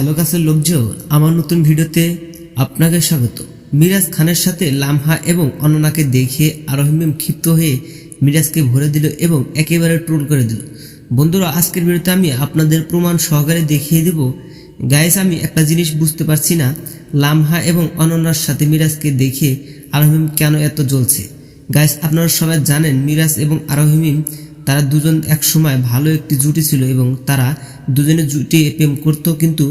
Hello কাছের লোকজন, আমার নতুন ভিডিওতে আপনাকে স্বাগত। মিরাজ খানের সাথে লামহা এবং অননাকে দেখে আরোহিম ক্ষিপ্ত হয়ে মিরাজকে ভরে দিল এবং একেবারে ট্রোল করে দিল। বন্ধুরা, আজকের ভিডিওতে আমি আপনাদের প্রমাণ সহকারে দেখিয়ে দেব। গাইস, আমি একটা জিনিস বুঝতে পারছি না। লামহা এবং অনন্যার সাথে মিরাজকে দেখে আরোহিম কেন এত জ্বলছে? গাইস, আপনারা সবাই জানেন, মিরাজ এবং আরোহিম তারা দুজন এক সময় ভালো একটি জুটি ছিল এবং তারা দুজনে জুটি প্রেম করত কিন্তু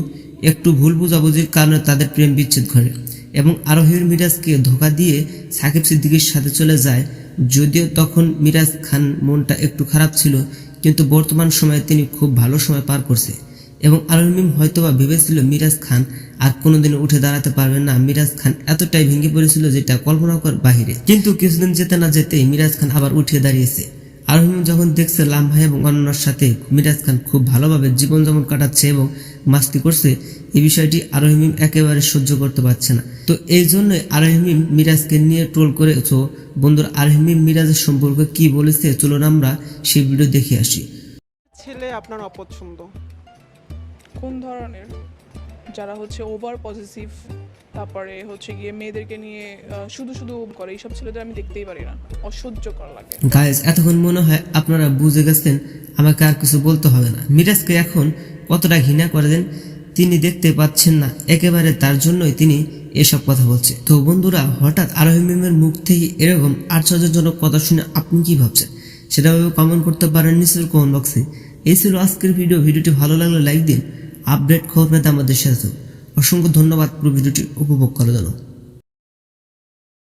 একটু ভুল বোঝাবুঝির কারণে তাদের প্রেম বিচ্ছেদ ঘটে এবং আরোহীর মিরাজকে ধোকা দিয়ে সাকিব সিদ্দিকীর সাথে চলে যায়। যদিও তখন মিরাজ খান মনটা একটু খারাপ ছিল, কিন্তু বর্তমান সময়ে তিনি খুব ভালো সময় পার করছে এবং আলমিম হয়তোবা ভেবেছিল মিরাজ খান আর কোনোদিন উঠে দাঁড়াতে পারবেন না। মিরাজ খান এতটাই ভেঙে পড়েছিল যেটা কল্পনা করার বাহিরে। কিন্তু কিছুদিন যেতে না যেতেই মিরাজ খান আবার উঠে দাঁড়িয়েছে। আরহিম যখন দেখছে লামহা এবং অনন্যার সাথে মিরাজ খান খুব ভালোভাবে জীবনযাপন কাটাচ্ছে এবং মাস্তি করছে এই বিষয়টি আরহিমিম একেবারে সহ্য করতে পারছে না। তো এই জন্যই আরহিমিম মিরাজকে নিয়ে ট্রোল করেছ। বন্ধুর আরহিমিম মিরাজের সম্পর্কে কি বলেছে? চলুন আমরা সেই ভিডিও দেখে আসি। ছেলে আপনার অপছন্দ? কোন ধরনের? যারা হচ্ছে ওভার পজিটিভ তারপরে হচ্ছে গিয়ে মেয়েদেরকে নিয়ে শুধু শুধু করে, এইসব ছেলেদের আমি দেখতেই পারি না। অসহ্য করা লাগে। গাইজ এতক্ষণ মনে হয় আপনারা বুঝে গেছেন, আমাকে আর কিছু বলতে হবে না। মিরাজকে এখন কতটা ঘৃণা করে দেন, তিনি দেখতে পাচ্ছেন না। একেবারে তার জন্যই তিনি এসব কথা বলছে। তো বন্ধুরা, হঠাৎ আরোহিমের মুখ থেকে এরকম আশ্চর্যজনক কথা শুনে আপনি কি ভাবছেন? সেটা ভাবে কমেন্ট করতে পারেন নিচের কমেন্ট বক্সে এই ছিল আজকের ভিডিও ভিডিওটি ভালো লাগলে লাইক দিন। আপডেট খবর পেতে আমাদের সাথে। অসংখ্য ধন্যবাদ পুরো ভিডিওটি উপভোগ করার জন্য